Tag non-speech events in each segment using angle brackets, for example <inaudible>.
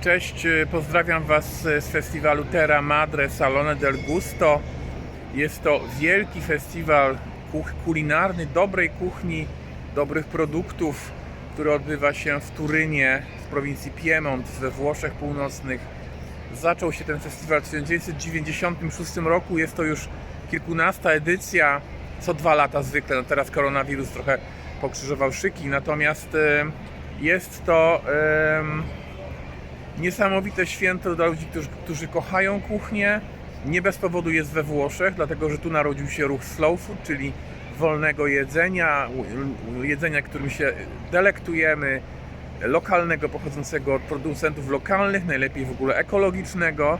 Cześć, e, pozdrawiam Was z festiwalu Terra Madre Salone del Gusto. Jest to wielki festiwal kulinarny, dobrej kuchni, dobrych produktów, który odbywa się w Turynie, w prowincji Piemont, we Włoszech Północnych. Zaczął się ten festiwal w 1996 roku, jest to już kilkunasta edycja, co dwa lata zwykle. No teraz koronawirus trochę pokrzyżował szyki, natomiast e, jest to em, niesamowite święto dla ludzi, którzy, którzy kochają kuchnię. Nie bez powodu jest we Włoszech, dlatego że tu narodził się ruch slow food, czyli wolnego jedzenia, jedzenia, którym się delektujemy, lokalnego, pochodzącego od producentów lokalnych, najlepiej w ogóle ekologicznego.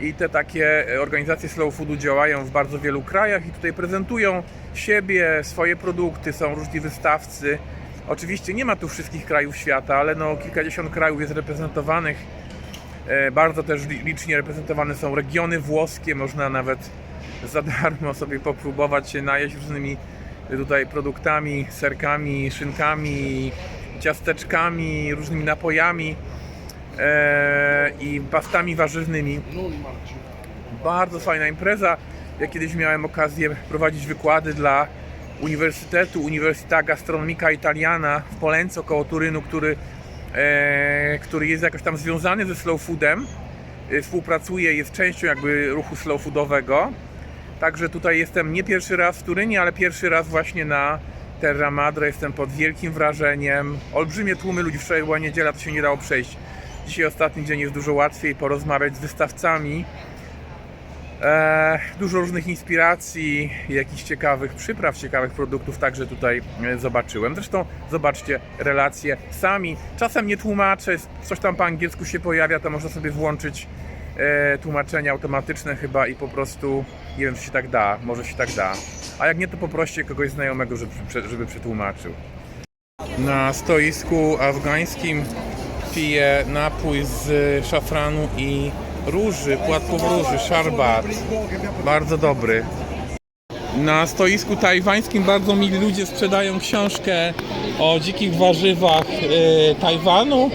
I te takie organizacje slow foodu działają w bardzo wielu krajach i tutaj prezentują siebie, swoje produkty, są różni wystawcy. Oczywiście nie ma tu wszystkich krajów świata, ale no kilkadziesiąt krajów jest reprezentowanych. E, Bardzo też li- licznie reprezentowane są regiony włoskie, można nawet za darmo sobie popróbować się najeść różnymi tutaj produktami, serkami, szynkami, ciasteczkami, różnymi napojami e, i pastami warzywnymi. Bardzo fajna impreza. Ja kiedyś miałem okazję prowadzić wykłady dla Uniwersytetu Università Gastronomica Italiana w Polence koło Turynu, który, e, który jest jakoś tam związany ze slow foodem. E, Współpracuje, jest częścią jakby ruchu slow foodowego. Także tutaj jestem nie pierwszy raz w Turynie, ale pierwszy raz właśnie na Terra Madre. Jestem pod wielkim wrażeniem. Olbrzymie tłumy ludzi. Wczoraj była niedziela, to się nie dało przejść. Dzisiaj ostatni dzień jest dużo łatwiej porozmawiać z wystawcami. E, dużo różnych inspiracji, jakichś ciekawych przypraw, ciekawych produktów także tutaj e, zobaczyłem. Zresztą zobaczcie relacje sami. Czasem nie tłumaczę, coś tam po angielsku się pojawia, to można sobie włączyć e, tłumaczenie automatyczne chyba i po prostu nie wiem, czy się tak da, może się tak da. A jak nie, to poproście kogoś znajomego, żeby, żeby przetłumaczył. Na stoisku afgańskim piję napój z szafranu i róży, płatków róży, szarbat. Bardzo dobry. Na stoisku tajwańskim bardzo mili ludzie sprzedają książkę o dzikich warzywach e, Tajwanu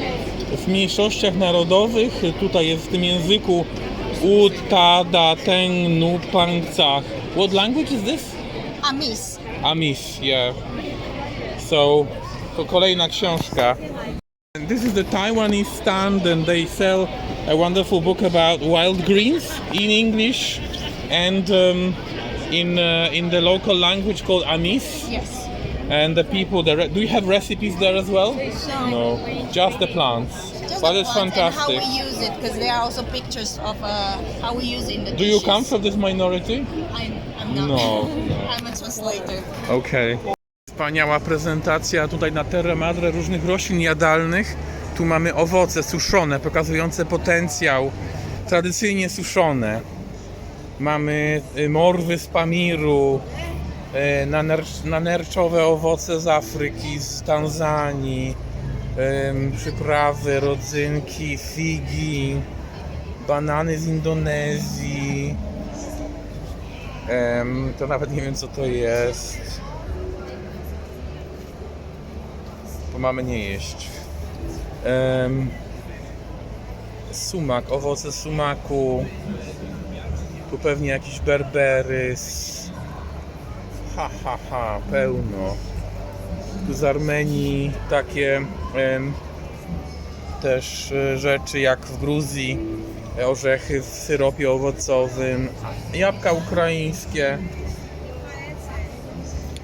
w mniejszościach narodowych. Tutaj jest w tym języku Ut, Ta, Da, Teng, Nu, Pang, Cach. What language is this? Amis. Amis, yeah. So, to kolejna książka. This is the Taiwanese stand and they sell a wonderful book about wild greens in English and um, in uh, in the local language called Amis. Yes. And the people there, do you have recipes there as well? No, just the plants. Just but the it's plants fantastic. how we use it, because there are also pictures of uh, how we use it in the Do you come from this minority? I'm, I'm not. No. <laughs> I'm a translator. Okej. Wspaniała prezentacja tutaj na Terre Madre różnych roślin jadalnych. Tu mamy owoce suszone, pokazujące potencjał, tradycyjnie suszone. Mamy y, morwy z Pamiru, y, naner- nanerczowe owoce z Afryki, z Tanzanii, przyprawy, rodzynki, figi, banany z Indonezji. To nawet nie wiem co to jest. To mamy nie jeść. Sumak, owoce sumaku. Tu pewnie jakiś berberys. Ha, ha, ha, pełno. Tu z Armenii takie też e, rzeczy jak w Gruzji. Orzechy w syropie owocowym, jabłka ukraińskie,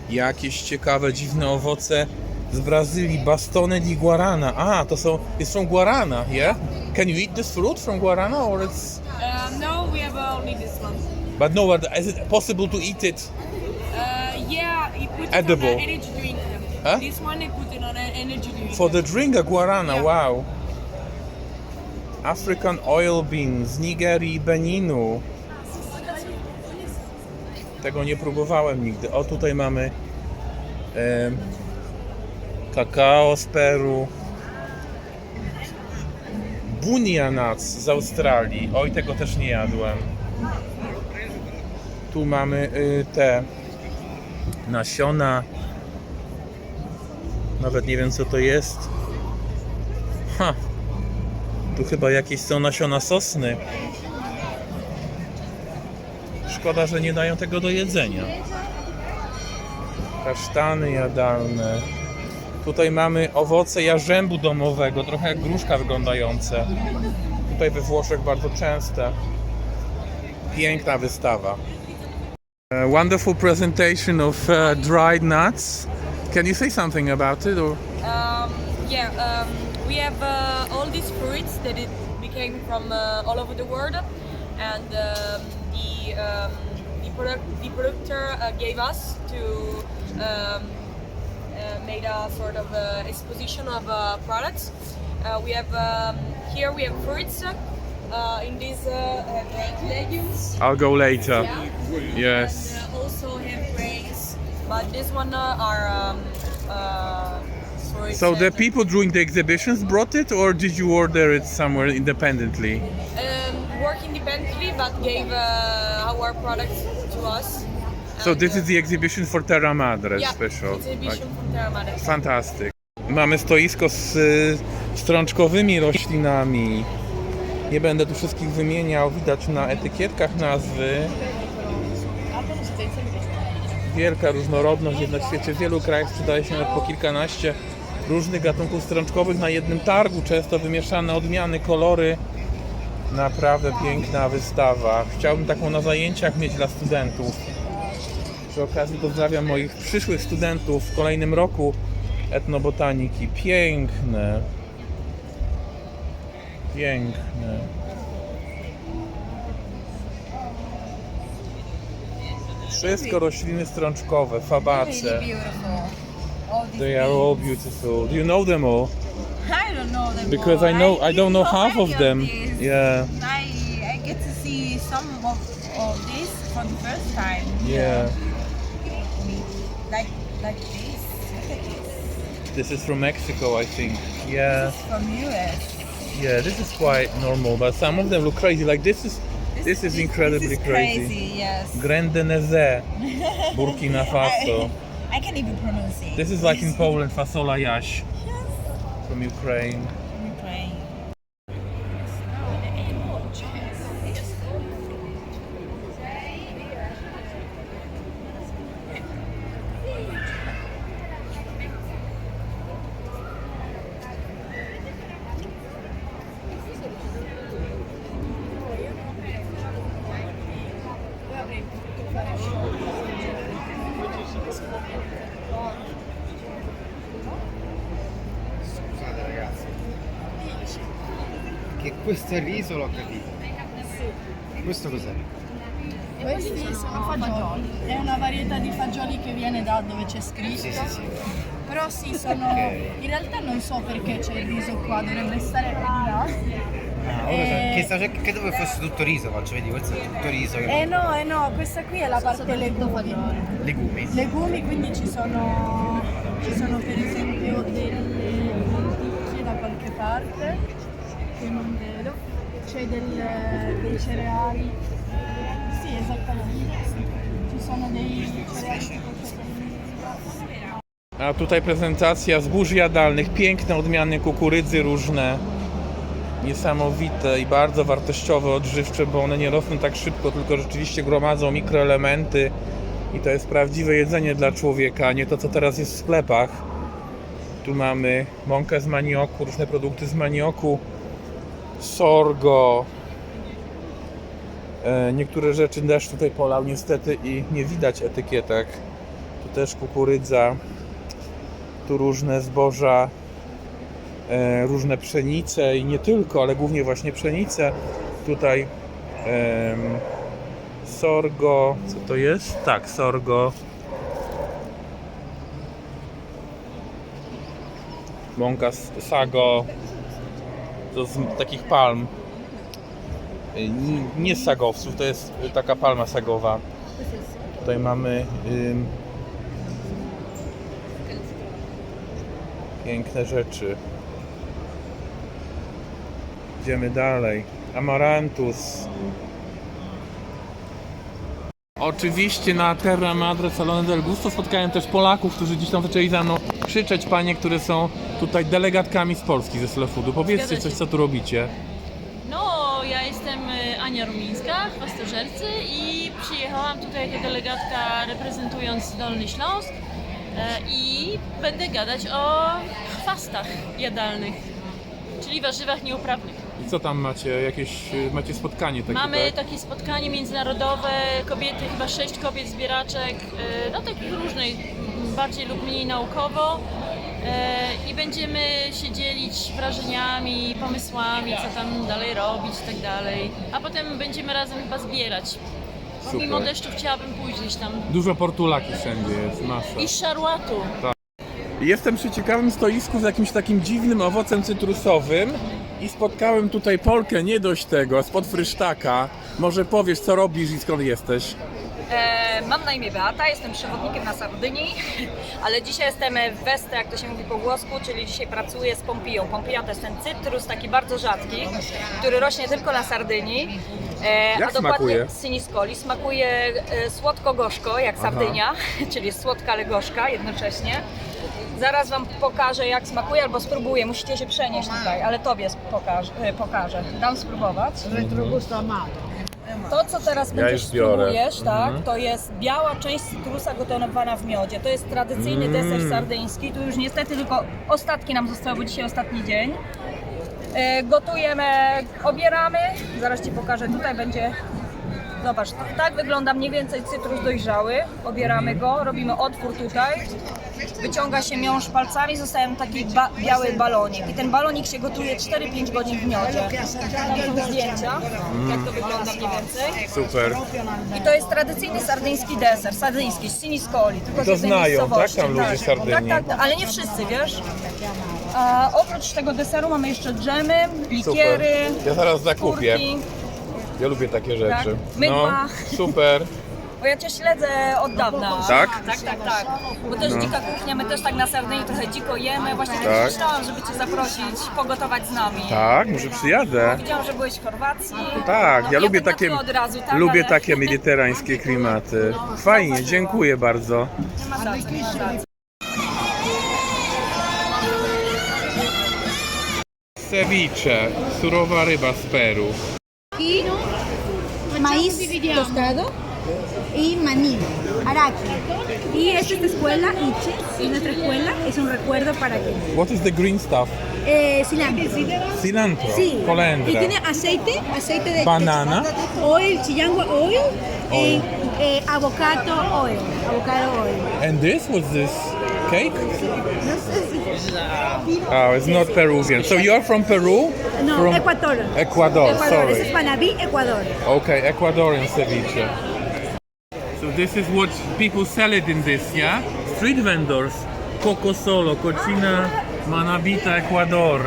jakieś ciekawe, dziwne owoce z Brazylii, bastone di guarana. A, to są, jest from guarana, yeah? Can you eat this fruit from guarana or it's... Uh, no, we have only this one. But no, but is it possible to eat it? Uh, yeah, you put it Edible. on an energy drink. Huh? This one, you put it on an energy drink. For the drink, a guarana, Yeah. wow. African oil bean z Nigerii i Beninu. Tego nie próbowałem nigdy. O, tutaj mamy em, kakao z Peru. Bunia nuts z Australii. Oj, tego też nie jadłem. Tu mamy y, te nasiona. Nawet nie wiem co to jest. Ha. Tu chyba jakieś są nasiona sosny. Szkoda, że nie dają tego do jedzenia. Kasztany jadalne. Tutaj mamy owoce jarzębu domowego, trochę jak gruszka wyglądające. Tutaj we Włoszech bardzo częste. Piękna wystawa. A wonderful presentation of uh, dried nuts. Can you say something about it? Or? Um, yeah, um, we have uh, all these fruits that it became from uh, all over the world, and um, the um, the, product, the producer uh, gave us to um, made a sort of uh, exposition of uh, products. Uh, we have um, here we have fruits. Uh, in these legumes, I'll go later. yeah. Yes. And also have grains, but this one are um, uh, So the people during the exhibitions brought it, or did you order it somewhere independently? um, work independently but gave uh, our products to us. So this is the exhibition for Terra Madre yeah, special. Exhibition from Terra Madre. Fantastyk. Mamy stoisko z y, strączkowymi roślinami. Nie będę tu wszystkich wymieniał, widać na etykietkach nazwy. Wielka różnorodność, jest na świecie w wielu krajach sprzedaje się nawet po kilkanaście różnych gatunków strączkowych na jednym targu, często wymieszane odmiany, kolory. Naprawdę piękna wystawa. Chciałbym taką na zajęciach mieć dla studentów. Przy okazji pozdrawiam moich przyszłych studentów w kolejnym roku etnobotaniki. Piękne. Piękne. Wszystko rośliny strączkowe, fabace. They are all beautiful. Do you know them all? I don't know them Because all. I know I don't know half of them. Yeah. I I get to see some of, of this for the first time. Yeah. Like like this. Look at this. This is from Mexico, I think. Yeah. This is from US. Yeah, this is quite normal, but some of them look crazy. Like this is this is incredibly this is crazy. crazy. Yes. Grendeneze, <laughs> Burkina Faso. I, I can even pronounce it. This is like in Poland, fasola jaś from Ukraine. Ukraine. Questo è il riso l'ho capito. Questo cos'è? Questi sono fagioli, è una varietà di fagioli che viene da dove c'è scritto. Sì, sì, sì. Però sì, sono. Ok. In realtà non so perché c'è il riso qua, dovrebbe stare là. Ah, Eh. so- che cerc- credevo che fosse tutto riso, faccio vedi, questo è tutto riso. che- Eh no, eh no, questa qui è la parte legumi. Legumi. Legumi, quindi ci sono. Ci sono per esempio delle lenticchie da qualche parte, che non vedo. C'è dei cereali. Sì, esattamente. Ci sono dei cereali. A tutaj prezentacja zbóż jadalnych, piękne odmiany kukurydzy różne. Niesamowite i bardzo wartościowe, odżywcze, bo one nie rosną tak szybko, tylko rzeczywiście gromadzą mikroelementy i to jest prawdziwe jedzenie dla człowieka, nie to co teraz jest w sklepach. Tu mamy mąkę z manioku, różne produkty z manioku, sorgo. E, Niektóre rzeczy deszcz tutaj polał niestety i nie widać etykietek. Tu też kukurydza, tu różne zboża, e, różne pszenice i nie tylko, ale głównie właśnie pszenice. Tutaj sorgo, co to jest? Tak, sorgo. Mąka sago, to z takich palm. N- Nie z sagowców, to jest taka palma sagowa. Tutaj mamy ym, piękne rzeczy. Idziemy dalej. Amarantus. Oczywiście na Terra Madre Salone del Gusto spotkałem też Polaków, którzy gdzieś tam zaczęli za mną krzyczeć, panie, które są tutaj delegatkami z Polski ze Slow Foodu. Powiedzcie Zgadza coś, się. co tu robicie. No, ja jestem y, Ania Rumińska, pasterzercy i przyjechałam tutaj jako delegatka reprezentując Dolny Śląsk e, i będę gadać o chwastach jadalnych, czyli warzywach nieuprawnych. I co tam macie? Jakieś, macie spotkanie takie, Mamy tak? takie spotkanie międzynarodowe, kobiety, chyba sześć kobiet zbieraczek, y, no takich różnych, bardziej lub mniej naukowo. E, I będziemy się dzielić wrażeniami, pomysłami, co tam dalej robić i tak dalej. A potem będziemy razem chyba zbierać. Super. mimo deszczu chciałabym pójść gdzieś tam. Dużo portulaki wszędzie jest, masa. I szarłatu. Jestem przy ciekawym stoisku z jakimś takim dziwnym owocem cytrusowym i spotkałem tutaj Polkę, nie dość tego, spod frysztaka. Może powiesz, co robisz i skąd jesteś? E, mam na imię Beata, jestem przewodnikiem na Sardynii, <laughs> ale dzisiaj jestem w Weste, jak to się mówi po włosku, czyli dzisiaj pracuję z pompiją. Pompija to jest ten cytrus taki bardzo rzadki, który rośnie tylko na Sardynii. E, Jak a dokładnie smakuje? Siniscoli. Smakuje e, słodko-gorzko, jak Sardynia, <laughs> czyli jest słodka, ale gorzka jednocześnie. Zaraz Wam pokażę, jak smakuje, albo spróbuję. Musicie się przenieść tutaj, ale Tobie pokażę. e, pokażę. Dam spróbować. To, co teraz Ja będziesz już biorę. spróbujesz, tak, Mhm. to jest biała część cytrusa gotowana w miodzie. To jest tradycyjny Mm. deser sardyński. Tu już niestety tylko ostatki nam zostały, bo dzisiaj ostatni dzień. E, gotujemy, obieramy. Zaraz Ci pokażę. Tutaj będzie... Zobacz, tak wygląda mniej więcej cytrus dojrzały. Obieramy go, robimy otwór tutaj. Wyciąga się miąższ palcami, zostaje taki ba- biały balonik. I ten balonik się gotuje 4-5 godzin w miodzie. Tam są zdjęcia, jak to wygląda mniej więcej. Super. I to jest tradycyjny sardyński deser, sardyński, z siniscoli, tylko To jednej znają, miejscowości. tak, tam ludzie z Sardynii? Tak, tak, tak, ale nie wszyscy, wiesz. A oprócz tego deseru mamy jeszcze dżemy, likiery, Super. Ja zaraz zakupię. kurki. Ja lubię takie rzeczy. Tak. Mydła. No, super. <laughs> Bo ja Cię śledzę od dawna. Tak? Tak, tak, tak. Bo też No. dzika kuchnia, my też tak na Sardynii trochę dziko jemy. Właśnie tak. Tak. myślałam, żeby Cię zaprosić, pogotować z nami. Tak, może przyjadę. Widziałam, że byłeś w Chorwacji. Tak, No, ja lubię tak na takie, od razu, tak, lubię ale takie mediterańskie klimaty. Fajnie, dziękuję bardzo. Nie ma za co, nie ma za co. Ceviche, surowa ryba z Peru. y maíz tostado y maní, araki. Y esta es la escuela Iche, es nuestra escuela, es un recuerdo para que... What is the green stuff? Eh, cilantro. Cilantro, Sí. Y kolendra. tiene aceite, aceite de... Banana. de- oil, chillangua oil, y eh, avocado oil, avocado oil. And this was this cake? Oh, it's not Peruvian. So you're from Peru? No, from Ecuador. Ecuador, Ecuador, sorry. es Panabí, Ecuador. Okay, Ecuadorian ceviche. This is what people sell it in this, yeah? Street vendors. Coco Solo, Cocina Manabita, Ecuador.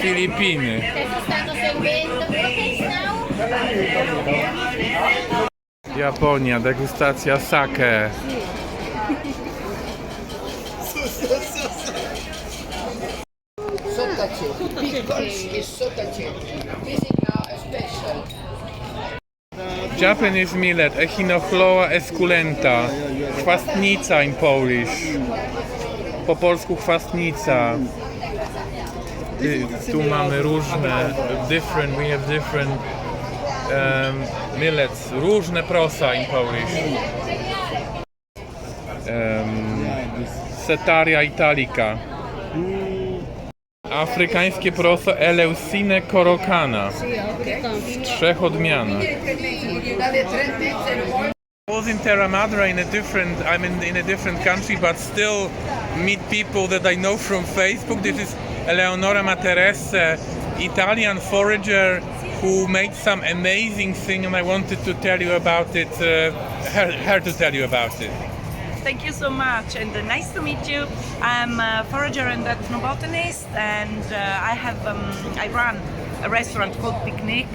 Filipiny. Japonia, degustacja sake. Japanese millet, Echinochloa esculenta. Chwastnica in Polish. Po polsku chwastnica. Tu mamy różne, different, we have different um, millets, różne prosa in Polish. Um, Setaria italica. Afrykańskie proso Eleusine corocana. W trzech odmianach. I was in Terra Madre in a different, I'm in, in a different country, but still meet people that I know from Facebook. This is Eleonora Materesse, Italian forager who made some amazing thing, and I wanted to tell you about it, uh, her, her to tell you about it. Thank you so much, and uh, nice to meet you. I'm a forager and ethnobotanist, and uh, I have um, I run a restaurant called Picnic,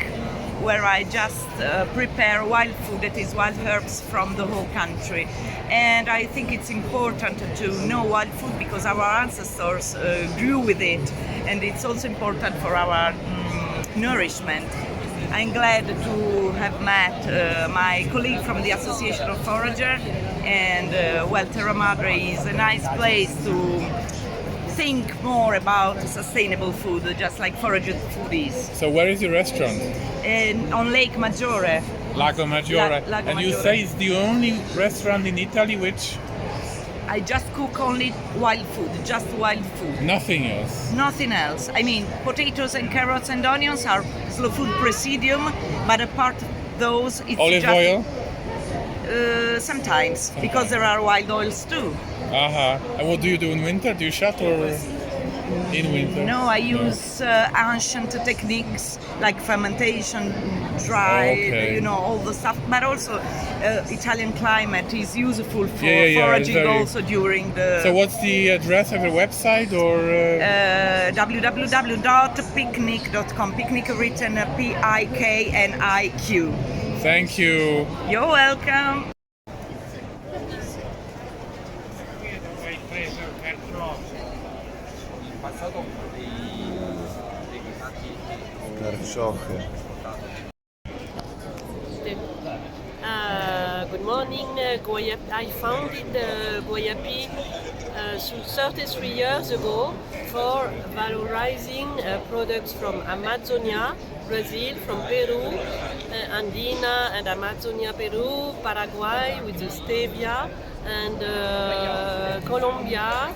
where I just uh, prepare wild food that is wild herbs from the whole country. And I think it's important to know wild food because our ancestors uh, grew with it, and it's also important for our mm, nourishment. I'm glad to have met uh, my colleague from the Association of Forager, and uh, well, Terra Madre is a nice place to think more about sustainable food, just like foraged food is. So where is your restaurant? And on Lake Maggiore, Lago Maggiore. La- Lago and you Maggiore. say it's the only restaurant in Italy which I just cook only wild food, just wild food. nothing else. Nothing else. I mean, potatoes and carrots and onions are slow food presidium, but apart those, it's Olive just oil? Uh, sometimes because there are wild oils too. Aha. And what do you do in winter? Do you shut or in winter? No, I use uh, ancient techniques like fermentation, dry, Okay. you know, all the stuff. But also, uh, Italian climate is useful for Yeah, yeah, yeah, foraging very- also during the. So what's the address of your website or? Uh... uh, www.picnic.com. Picnic written uh, P I K N I Q. Thank you. You're welcome. Carciochy. Uh, good morning, uh, Guayap- I founded uh, Guayapi uh, 33 years ago for valorizing uh, products from Amazonia, Brazil, from Peru, uh, Andina and Amazonia, Peru, Paraguay with the stevia, and uh, Colombia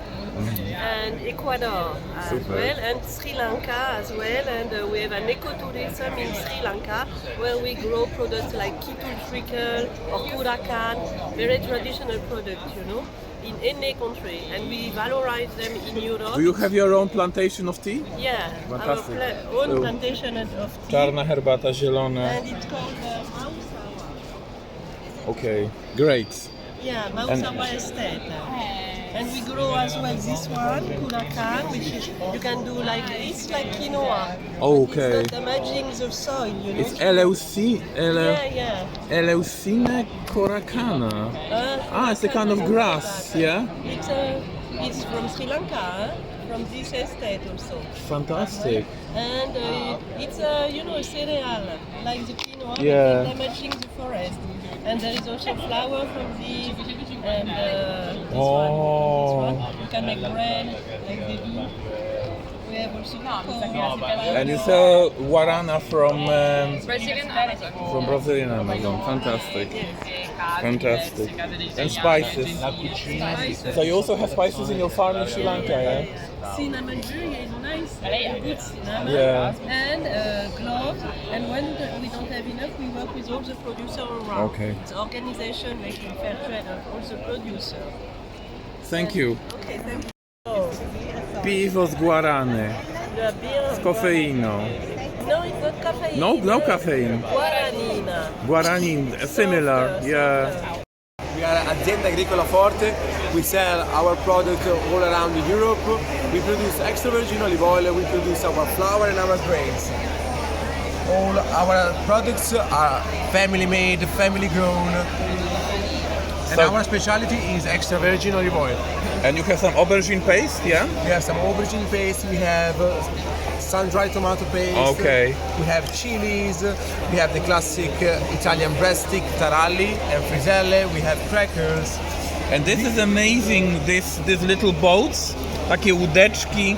and Ecuador as Super. well, and Sri Lanka as well. And uh, we have an ecotourism in Sri Lanka where we grow products like Kitul treacle or Kurakan, very traditional products, you know, in any country. And we valorize them in Europe. Do you have your own plantation of tea? Yeah, our pla- own So- plantation of tea. Czarna herbata, zielona. And it's called uh, Mausawa. Okay, great. Yeah, Mausawa estate. And we grow as well this one, Kurakan, which is you can do like this, like quinoa. Okay. It's not damaging the soil, you know. It's Eleusi, Ele, yeah, yeah. Eleusine coracana. Uh, Ah, it's a kind of grass, yeah? It's, uh, it's from Sri Lanka, from this estate also. Fantastic. And uh, it's, a you know, a cereal, like the quinoa, Yeah. damaging the forest. And there is also flour from the, and uh, this Oh. one, this one. You can make bread, like they do. We have also cocoa. And you sell guarana from um, Brazilian Amazon. from Brazilian Amazon. Fantastic. Fantastic. And spices. So you also have spices in your farm in Sri Lanka, yeah? Cinnamon is nice, good cinnamon. Yeah. And uh. And when the- we don't have enough, we work with all the producers around. Okay. It's organization making fair trade and all the producers. Thank you. Okay, thank you. Piwo z guarany, z kofeiną. No, it's not caffeine. No, no caffeine. Guaranina. Guaranin, similar, yeah. We are Azienda Agricola Forte. We sell our product all around Europe. We produce extra virgin olive oil. We produce our flour and our grains. All our products are family made, family grown. And So- our specialty is extra virgin olive oil. And you have some aubergine paste, yeah? We have some aubergine paste. We have uh, sun-dried tomato paste. Okay. We have chilies. We have the classic uh, Italian breadstick, taralli and friselle. We have crackers. And this is amazing, this, these little boats, takie łódeczki,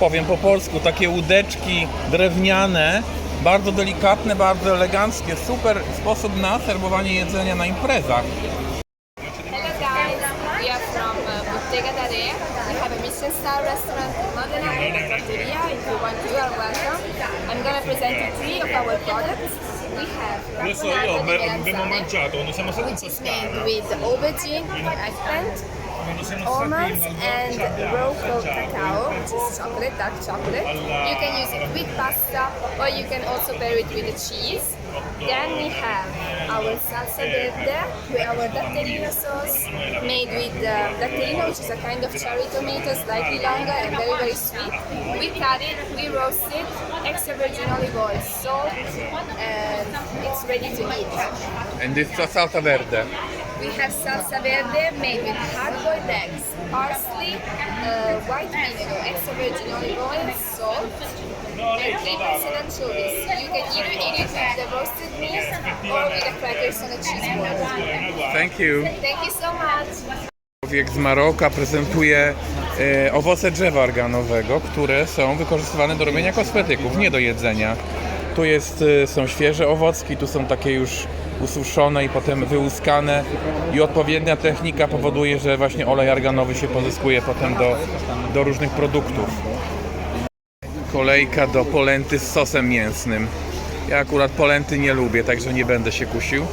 powiem po polsku, takie łódeczki drewniane, bardzo delikatne, bardzo eleganckie, super sposób na serwowanie jedzenia na imprezach. Adesso io abbiamo mangiato quando siamo stati in which is Toscana. made with aubergine, eggplant, almonds and raw cacao, which is chocolate, dark chocolate. You can use it with pasta or you can also pair it with the cheese. Then we have our salsa verde with our datterino sauce made with uh, datterino, which is a kind of cherry tomato, slightly longer and very, very sweet. We cut it, we roast it, extra virgin olive oil, salt, and it's ready to eat. And this is salsa verde. We have salsa verde made with hard-boiled eggs, parsley, uh, white vinegar, extra virgin olive oil, salt, and three percent anchovies. You can either eat it with the roasted meat or with the crackers on a cheese board. Thank you. Thank you so much. Człowiek z Maroka prezentuje owoce drzewa organowego, które są wykorzystywane do robienia kosmetyków, nie do jedzenia. Tu jest, e, są świeże owocki, tu są takie już ususzone i potem wyłuskane i odpowiednia technika powoduje, że właśnie olej arganowy się pozyskuje potem do, do różnych produktów. Kolejka do polenty z sosem mięsnym. Ja akurat polenty nie lubię, także nie będę się kusił.